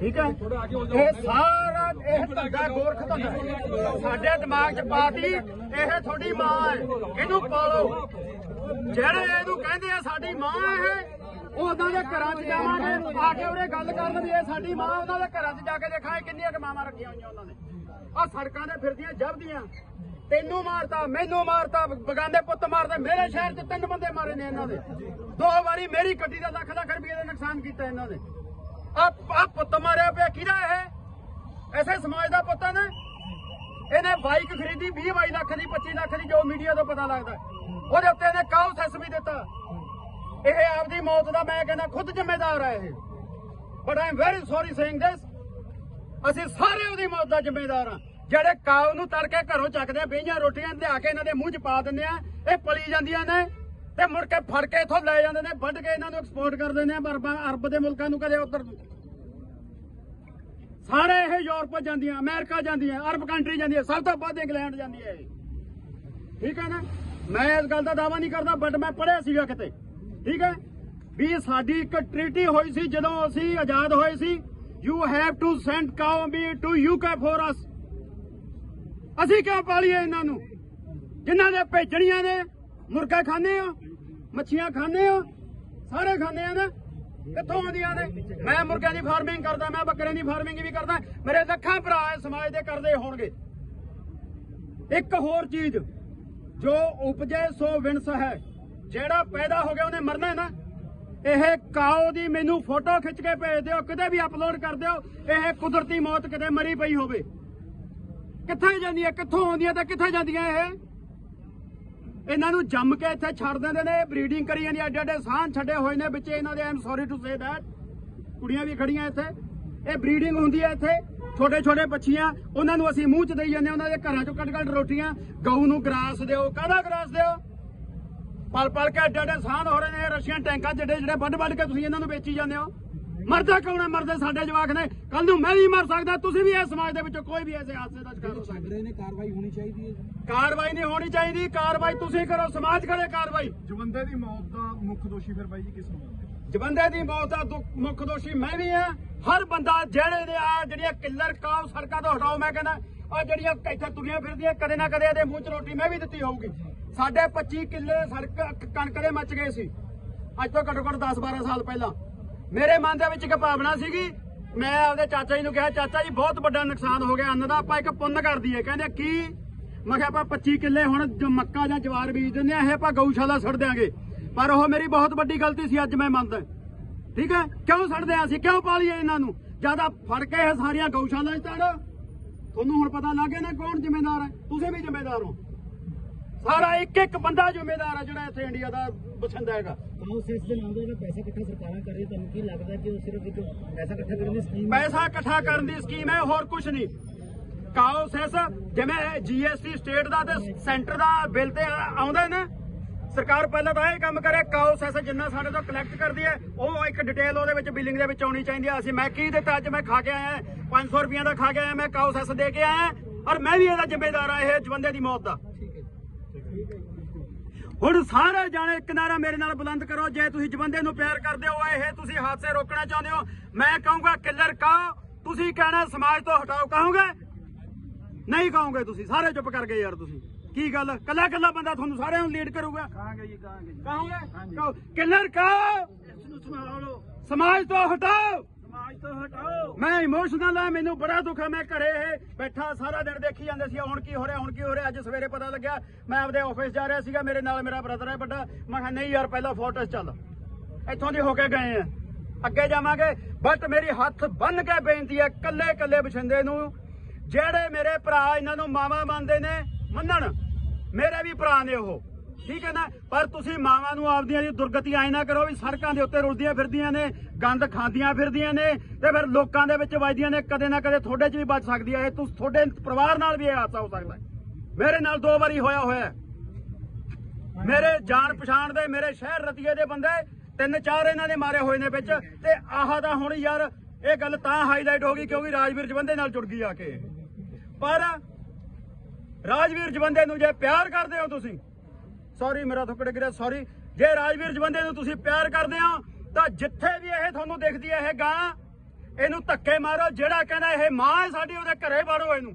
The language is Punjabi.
ਠੀਕ ਹੈ ਇਹ ਸਾਰਾ, ਇਹ ਧੰਦਾ ਗੋਰਖ ਧੰਦਾ ਸਾਡੇ ਦਿਮਾਗ 'ਚ ਪਾਤੀ ਇਹ ਤੁਹਾਡੀ ਮਾਂ ਹੈ। ਇਹਨੂੰ ਪਾਲੋ। ਜਿਹੜੇ ਇਹਨੂੰ ਕਹਿੰਦੇ ਆ, ਸਾਡੀ ਮਾਂ ਹੈ ਇਹ, ਉਹ ਦੇ ਘਰਾਂ 'ਚ ਜਾਵਾਂਗੇ। ਆ ਕੇ ਉਹਨੇ ਗੱਲ ਕਰਨ ਵੀ ਇਹ ਸਾਡੀ ਮਾਂ, ਉਹਨਾਂ ਦੇ ਘਰਾਂ 'ਚ ਜਾ ਕੇ ਦੇਖਾਂਗੇ ਕਿੰਨੀਆਂ ਕੁ ਰੱਖੀਆਂ ਹੋਈਆਂ ਉਹਨਾਂ ਨੇ। ਆ ਸੜਕਾਂ ਤੇ ਫਿਰਦੀਆਂ ਜਬਦੀਆਂ ਤੈਨੂੰ ਮਾਰਤਾ, ਮੈਨੂੰ ਮਾਰਤਾ, ਬਗਾਨੇ ਪੁੱਤ ਮਾਰਦੇ। ਮੇਰੇ ਸ਼ਹਿਰ 'ਚ ਤਿੰਨ ਬੰਦੇ ਮਾਰੇ ਨੇ ਇਹਨਾਂ ਦੇ। ਦੋ ਵਾਰੀ ਮੇਰੀ ਗੱਡੀ ਦਾ ਲੱਖ ਲੱਖ ਰੁਪਏ ਦਾ ਨੁਕਸਾਨ ਕੀਤਾ ਇਹਨਾਂ ਨੇ। ਆ ਪੁੱਤ ਮਾਰਿਆ ਪਿਆ, ਕਿਹਦਾ ਇਹ? ਐਸੇ ਸਮਾਜ ਦਾ ਪੁੱਤ ਨੇ। ਇਹਨੇ ਬਾਈਕ ਖਰੀਦੀ 20 22 ਲੱਖ ਦੀ 25 ਲੱਖ ਦੀ, ਜੋ ਮੀਡੀਆ ਤੋਂ ਪਤਾ ਲੱਗਦਾ। ਉਹਦੇ ਉੱਤੇ ਇਹਨੇ ਕਾਉ ਸੈਸ ਵੀ ਦਿੱਤਾ? ਇਹ ਆਪਦੀ ਮੌਤ ਦਾ ਮੈਂ ਕਹਿੰਦਾ ਖੁਦ ਜ਼ਿੰਮੇਦਾਰ ਹੈ ਇਹ। But I am very sorry saying this ਅਸੀਂ ਸਾਰੇ ਉਹਦੀ ਮੌਤ ਦਾ ਜ਼ਿੰਮੇਦਾਰ ਹਾਂ ਜਿਹੜੇ ਕਾਉ ਨੂੰ ਤੜਕੇ ਘਰੋਂ ਚੱਕਦੇ ਆ ਬਈਆਂ ਰੋਟੀਆਂ ਲਿਆ ਕੇ ਇਹਨਾਂ ਦੇ ਮੂੰਹ 'ਚ ਪਾ ਦਿੰਦੇ ਆ, ਇਹ ਪਲੀ ਜਾਂਦੀਆਂ ਨੇ। ਤੇ ਮੁੜ ਕੇ ਫੜ ਕੇ ਇੱਥੋਂ ਲੈ ਜਾਂਦੇ ਨੇ, ਵੱਢ ਕੇ ਇਹਨਾਂ ਨੂੰ ਐਕਸਪੋਰਟ ਕਰ ਦਿੰਦੇ ਆ, ਅਰਬਾਂ, ਅਰਬ ਦੇ ਮੁਲਕਾਂ ਨੂੰ ਕਦੇ ਉੱਧਰ ਸਾਰੇ ਇਹ ਯੂਰਪ ਜਾਂਦੀਆਂ, ਅਮਰੀਕਾ ਜਾਂਦੀਆਂ, ਅਰਬ ਕੰਟਰੀ ਜਾਂਦੀਆਂ, ਸਭ ਤੋਂ ਵੱਧ ਇੰਗਲੈਂਡ ਜਾਂਦੀ ਹੈ ਇਹ। ਠੀਕ ਹੈ ਨਾ? ਮੈਂ ਇਸ ਗੱਲ ਦਾ ਦਾਵਾ ਨਹੀਂ ਕਰਦਾ ਬਟ ਮੈਂ ਪੜਿਆ ਸੀਗਾ ਕਿਤੇ। ਠੀਕ ਹੈ? ਵੀ ਸਾਡੀ ਇੱਕ ਟ੍ਰੀਟੀ ਹੋਈ ਸੀ, ਜਦੋਂ ਅਸੀਂ ਆਜ਼ਾਦ ਹੋਏ ਸੀ you have to send cow be to UK for us ਅਸੀਂ ਕਿਉਂ ਪਾਲੀਏ ਇਹਨਾਂ ਨੂੰ? ਜਿਨ੍ਹਾਂ ਦੇ ਭੇਜਣੀਆਂ ਨੇ, ਮੁਰਗਾ ਖਾਣੇ ਹੋ ਮੱਛੀਆਂ ਖਾਣੇ ਹੋ ਸਾਰੇ ਖਾਣੇ ਆ ਨਾ, ਕਿੱਥੋਂ ਆਉਂਦੀਆਂ ਨੇ? ਮੈਂ ਮੁਰਗਿਆਂ ਦੀ ਫਾਰਮਿੰਗ ਕਰਦਾ, ਮੈਂ ਬੱਕਰਿਆਂ ਦੀ ਫਾਰਮਿੰਗ ਵੀ ਕਰਦਾ, ਮੇਰੇ ਲੱਖਾਂ ਭਰਾ ਸਮਾਜ ਦੇ ਕਰਦੇ ਹੋਣਗੇ। ਇੱਕ ਹੋਰ ਚੀਜ਼, ਜੋ ਉਪਜੇ ਸੋ ਵਿਨਸ ਹੈ, ਜਿਹੜਾ ਪੈਦਾ ਹੋ ਗਿਆ, ਉਹਨੇ ਮਰਨਾ ਨਾ। ਇਹ ਕਾਓ ਦੀ ਮੈਨੂੰ ਫੋਟੋ ਖਿੱਚ ਕੇ ਭੇਜ ਦਿਓ, ਕਿਤੇ ਵੀ ਅਪਲੋਡ ਕਰ ਦਿਓ, ਇਹ ਕੁਦਰਤੀ ਮੌਤ ਕਿਤੇ ਮਰੀ ਪਈ ਹੋਵੇ। ਕਿੱਥੇ ਜਾਂਦੀ ਹੈ? ਕਿੱਥੋਂ ਆਉਂਦੀਆਂ ਤੇ ਕਿੱਥੇ ਜਾਂਦੀਆਂ ਇਹ? ਇਹਨਾਂ ਨੂੰ ਜੰਮ ਕੇ ਇੱਥੇ ਛੱਡ ਦਿੰਦੇ ਨੇ ਬਰੀਡਿੰਗ ਕਰੀ ਜਾਂਦੀ ਐਡੇ ਐਡੇ ਸਾਹ ਛੱਡੇ ਹੋਏ ਨੇ ਵਿੱਚ। ਇਹਨਾਂ ਦੇ I'm sorry to say that ਕੁੜੀਆਂ ਵੀ ਖੜੀਆਂ ਇੱਥੇ। ਇਹ ਬਰੀਡਿੰਗ ਹੁੰਦੀ ਹੈ ਇੱਥੇ ਛੋਟੇ ਛੋਟੇ ਬੱਚੀਆਂ ਉਹਨਾਂ ਨੂੰ ਅਸੀਂ ਮੂੰਹ ਚ ਦੇਈ ਜਾਂਦੇ ਹਾਂ, ਉਹਨਾਂ ਦੇ ਘਰਾਂ ਚੋਂ ਕੱਢ ਕੱਢ ਰੋਟੀਆਂ। ਗਊ ਨੂੰ ਗਰਾਸ ਦਿਓ ਕਾਹਦਾ ਗਰਾਸ ਦਿਓ? ਪਲ ਪਲ ਕੇ ਐਡੇ ਐਡੇ ਸਾਹ ਹੋ ਰਹੇ ਨੇ ਰਸ਼ੀਅਨ ਟੈਂਕਾਂ ਜਿਹੜੇ ਜਿਹੜੇ ਵੱਢ ਵੱਢ ਕੇ ਤੁਸੀਂ ਇਹਨਾਂ ਨੂੰ ਵੇਚੀ ਜਾਂਦੇ ਹੋ। ਮਰਦਾ ਕੌਣ ਹੈ? ਮਰਦੇ ਸਾਡੇ ਜਵਾਕ ਨੇ। ਕੱਲ ਨੂੰ ਮੈਂ ਵੀ ਮਰ ਸਕਦਾ। ਤੁਸੀਂ ਵੀ ਇਸ ਸਮਾਜ ਦੇ ਵਿੱਚੋਂ ਕੋਈ ਵੀ ਐਸੇ ਹਾਦਸੇ ਦਾ ਸ਼ਿਕਾਰ ਹੋ ਸਕਦਾ ਨੇ ਕਾਰਵਾਈ ਹੋਣੀ ਚਾਹੀਦੀ ਹੈ। ਕਾਰਵਾਈ ਨਹੀਂ ਹੋਣੀ ਚਾਹੀਦੀ। ਕਾਰਵਾਈ ਤੁਸੀਂ ਕਰੋ। ਸਮਾਜ ਕਰੇ ਕਾਰਵਾਈ। ਜਵੰਦੇ ਦੀ ਮੌਤ ਦਾ ਮੁੱਖ ਦੋਸ਼ੀ ਫਿਰ ਬਾਈ ਜੀ ਕਿਸ ਨੂੰ ਮੰਨਦੇ ਜਵੰਦੇ ਦੀ ਮੌਤ ਦਾ ਮੁੱਖ ਦੋਸ਼ੀ ਮੈਂ ਵੀ ਆ ਹਰ ਬੰਦਾ ਜਿਹੜੇ ਦੇ ਆ ਜਿਹੜੀਆਂ ਕਿੱਲਰ ਕਾਉ ਸੜਕਾਂ ਤੋਂ ਹਟਾਓ ਮੈਂ ਕਹਿੰਦਾ ਆ ਜਿਹੜੀਆਂ ਇੱਥੇ ਤੁਰੀਆਂ ਫਿਰਦੀਆਂ ਕਦੇ ਨਾ ਕਦੇ ਇਹਦੇ ਮੂੰਹ 'ਚ ਰੋਟੀ ਮੈਂ ਵੀ ਦਿੱਤੀ ਹੋਊਗੀ। ਸਾਡੇ 25 ਕਿੱਲੇ ਸੜਕ ਕਣਕ ਦੇ ਮੱਚ ਗਏ ਸੀ। ਅੱਜ ਤੋਂ ਘੱਟੋ ਘੱਟ 10 12 ਸਾਲ ਪਹਿਲਾਂ। ਮੇਰੇ ਮਨ ਦੇ ਵਿੱਚ ਇੱਕ ਭਾਵਨਾ ਸੀਗੀ। ਮੈਂ ਆਪਦੇ ਚਾਚਾ ਜੀ ਨੂੰ ਕਿਹਾ, ਚਾਚਾ ਜੀ, ਬਹੁਤ ਵੱਡਾ ਨੁਕਸਾਨ ਹੋ ਗਿਆ, ਅੰਨ ਦਾ ਆਪਾਂ ਇੱਕ ਪੁੰਨ ਕਰ ਦਈਏ। ਕਹਿੰਦੇ, ਕੀ? ਮੈਂ ਕਿਹਾ, ਆਪਾਂ 25 ਕਿੱਲੇ ਹੁਣ ਜੋ ਮੱਕਾ ਜਾਂ ਜਵਾਰ ਬੀਜ ਦਿੰਦੇ ਆ ਇਹ ਆਪਾਂ ਗਊਸ਼ਾਲਾ ਛੱਡ ਦਿਆਂਗੇ। ਪਰ ਉਹ ਮੇਰੀ ਬਹੁਤ ਵੱਡੀ ਗਲਤੀ ਸੀ, ਅੱਜ ਮੈਂ ਮੰਨਦਾ। ਠੀਕ ਹੈ? ਕਿਉਂ ਛੱਡਦੇ ਆ ਅਸੀਂ? ਕਿਉਂ ਪਾਲੀਏ ਇਹਨਾਂ ਨੂੰ? ਜ਼ਿਆਦਾ ਫੜ ਕੇ ਇਹ ਸਾਰੀਆਂ ਗਊਸ਼ਾਲਾ 'ਚ ਤੜ ਤੁਹਾਨੂੰ ਹੁਣ ਪਤਾ ਲੱਗ ਗਿਆ ਨਾ ਕੌਣ ਜ਼ਿੰਮੇਦਾਰ ਹੈ? ਤੁਸੀਂ ਵੀ ਜ਼ਿੰਮੇਦਾਰ ਹੋ। ਸਾਰਾ ਇੱਕ ਇੱਕ ਬੰਦਾ ਜ਼ਿੰਮੇਦਾਰ ਹੈ ਜਿਹੜਾ ਇੱਥੇ ਇੰਡੀਆ ਦਾ ਬਸਿੰਦਾ ਹੈਗਾ ਦੇ ਨਾਮ ਜਿਹੜਾ ਪੈਸਾ ਇਕੱਠਾ ਸਰਕਾਰਾਂ ਕਰ ਰਹੀ ਤੁਹਾਨੂੰ ਕੀ ਲੱਗਦਾ ਕਿ ਉਹ ਸਿਰਫ ਇੱਕ ਪੈਸਾ ਇਕੱਠਾ ਕਰਨ ਦੀ ਸਕੀਮ ਪੈਸਾ ਇਕੱਠਾ ਕਰਨ ਦੀ ਸਕੀਮ ਹੈ ਹੋਰ ਕੁਝ ਨਹੀਂ। ਕਾਓ ਸੈਸ ਜਿਵੇਂ ਜੀਐਸਟੀ ਸਟੇਟ ਦਾ ਤੇ ਸੈਂਟਰ ਦਾ ਬਿੱਲ ਤੇ ਆਉਂਦਾ ਨਾ ਸਰਕਾਰ ਪਹਿਲਾਂ ਤਾਂ ਇਹ ਕੰਮ ਕਰੇ ਕਾਓ ਸੈਸ ਜਿੰਨਾ ਸਾਡੇ ਤੋਂ ਕਲੈਕਟ ਕਰਦੀ ਹੈ ਉਹ ਇੱਕ ਡਿਟੇਲ ਉਹਦੇ ਵਿੱਚ ਬਿਲਿੰਗ ਦੇ ਵਿੱਚ ਆਉਣੀ ਚਾਹੀਦੀ ਹੈ। ਅਸੀਂ ਮੈਂ ਕੀ ਦਿੱਤਾ ਅੱਜ ਮੈਂ ਖਾ ਕੇ ਆਇਆ 500 ਰੁਪਈਆ ਦਾ ਖਾ ਕੇ ਆਇਆ ਮੈਂ ਕਾਓ ਸੈਸ ਦੇ ਕੇ ਆਇਆ ਔਰ ਮੈਂ ਵੀ ਇਹਦਾ ਜ਼ਿੰਮੇਦਾਰ ਆ ਇਹ ਜਵੰਦੇ ਦੀ ਮੌਤ ਦਾ। ਹੁਣ ਸਾਰੇ ਜਾਣੇ ਇੱਕ ਨਾਰਾ ਮੇਰੇ ਨਾਲ ਬੁਲੰਦ ਕਰੋ। ਜੇ ਤੁਸੀਂ ਜਵੰਦੇ ਨੂੰ ਪਿਆਰ ਕਰਦੇ ਹੋ ਇਹ ਤੁਸੀਂ ਹਾਦਸੇ ਰੋਕਣਾ ਚਾਹੁੰਦੇ ਹੋ। ਮੈਂ ਕਹੂੰਗਾ ਕਿੱਲਰ ਕਹੋ ਤੁਸੀਂ ਕਹਿਣਾ ਸਮਾਜ ਤੋਂ ਹਟਾਓ। ਕਹੋਗੇ? ਨਹੀਂ ਕਹੋਗੇ ਤੁਸੀਂ। ਸਾਰੇ ਚੁੱਪ ਕਰ ਗਏ ਯਾਰ ਤੁਸੀਂ। ਕੀ ਗੱਲ? ਕੱਲਾ ਕੱਲਾ ਬੰਦਾ ਤੁਹਾਨੂੰ ਸਾਰਿਆਂ ਨੂੰ ਲੀਡ ਕਰੂਗਾ? ਕਹਾਂਗੇ ਜੀ ਕਹਾਂਗੇ ਕਹੋਗੇ? ਕਹੋ ਕਿੱਲਰ ਕਹੋ ਇਸ ਨੂੰ ਸੰਭਾਲੋ। ਸਮਾਜ ਤੋਂ ਹਟਾਓ। ਸਮਾਜ ਤੋਂ ਹਟਾਓ। ਮੈਂ ਇਮੋਸ਼ਨਲ ਆ, ਮੈਨੂੰ ਬੜਾ ਦੁੱਖ ਆ, ਮੈਂ ਘਰੇ ਬੈਠਾ ਸਾਰਾ ਦਿਨ ਦੇਖੀ ਜਾਂਦੇ ਸੀ, ਹੁਣ ਕੀ ਹੋ ਰਿਹਾ, ਹੁਣ ਕੀ ਹੋ ਰਿਹਾ, ਅੱਜ ਸਵੇਰੇ ਪਤਾ ਲੱਗਿਆ, ਮੈਂ ਆਪਦੇ ਆਫਿਸ ਜਾ ਰਿਹਾ ਸੀਗਾ, ਮੇਰੇ ਨਾਲ ਮੇਰਾ ਬ੍ਰਦਰ ਹੈ ਵੱਡਾ, ਮੈਂ ਕਿਹਾ, ਨਹੀਂ ਯਾਰ, ਪਹਿਲਾਂ ਫੋਟੋਸ ਚੱਲ। ਇੱਥੋਂ ਦੀ ਹੋ ਕੇ ਗਏ ਆ। ਅੱਗੇ ਜਾਵਾਂਗੇ ਬਟ ਮੇਰੀ ਹੱਥ ਬੰਨ ਕੇ ਬੇਨਤੀ ਹੈ ਕੱਲੇ ਕੱਲੇ ਬਛਿੰਦੇ ਨੂੰ, ਜਿਹੜੇ ਮੇਰੇ ਭਰਾ ਇਹਨਾਂ ਨੂੰ ਮਾਵਾ ਮੰਨਦੇ ਨੇ, ਮੰਨਣ। ਮੇਰੇ ਵੀ ਭਰਾ ਨੇ ਉਹ। ਠੀਕ ਹੈ ਨਾ? ਪਰ ਤੁਸੀਂ ਮਾਵਾਂ ਨੂੰ ਆਪਦੀਆਂ ਦੀ ਦੁਰਗਤੀਆਂ ਆਏ ਨਾ ਕਰੋ ਵੀ ਸੜਕਾਂ ਦੇ ਉੱਤੇ ਰੁਲਦੀਆਂ ਫਿਰਦੀਆਂ ਨੇ, ਗੰਦ ਖਾਂਦੀਆਂ ਫਿਰਦੀਆਂ ਨੇ ਤੇ ਫਿਰ ਲੋਕਾਂ ਦੇ ਵਿੱਚ ਵੱਜਦੀਆਂ ਨੇ, ਕਦੇ ਨਾ ਕਦੇ ਤੁਹਾਡੇ 'ਚ ਵੀ ਵੱਜ ਸਕਦੀ ਹੈ। ਇਹ ਤੁਸੀਂ ਤੁਹਾਡੇ ਪਰਿਵਾਰ ਨਾਲ ਵੀ ਇਹ ਹਾਦਸਾ ਹੋ ਸਕਦਾ ਮੇਰੇ ਨਾਲ ਦੋ ਵਾਰੀ ਹੋਇਆ ਹੋਇਆ ਮੇਰੇ ਜਾਣ ਪਛਾਣ ਦੇ, ਮੇਰੇ ਸ਼ਹਿਰ ਰਤੀਏ ਦੇ ਬੰਦੇ, ਤਿੰਨ ਚਾਰ ਇਹਨਾਂ ਨੇ ਮਾਰੇ ਹੋਏ ਨੇ ਵਿੱਚ ਤੇ ਆਹ ਤਾਂ ਹੁਣ ਯਾਰ ਇਹ ਗੱਲ ਤਾਂ ਹਾਈਲਾਈਟ ਹੋ ਗਈ ਕਿਉਂਕਿ ਰਾਜਵੀਰ ਜਵੰਦੇ ਨਾਲ ਜੁੜ ਗਈ ਆ ਕੇ। ਪਰ ਰਾਜਵੀਰ ਜਵੰਦੇ ਨੂੰ ਜੇ ਪਿਆਰ ਕਰਦੇ ਹੋ ਤੁਸੀਂ ਸੌਰੀ, ਮੇਰਾ ਥੁੱਕੜ ਗਿਰਿਆ, ਸੌਰੀ। ਜੇ ਰਾਜਵੀਰ ਜਵੰਦੇ ਨੂੰ ਤੁਸੀਂ ਪਿਆਰ ਕਰਦੇ ਹੋ, ਤਾਂ ਜਿੱਥੇ ਵੀ ਇਹ ਤੁਹਾਨੂੰ ਦੇਖਦੀ ਹੈ ਇਹ ਗਾਂ, ਇਹਨੂੰ ਧੱਕੇ ਮਾਰੋ, ਜਿਹੜਾ ਕਹਿੰਦਾ ਇਹ ਮਾਂ ਹੈ ਸਾਡੀ, ਉਹਦੇ ਘਰੇ ਵੜੋ ਇਹਨੂੰ।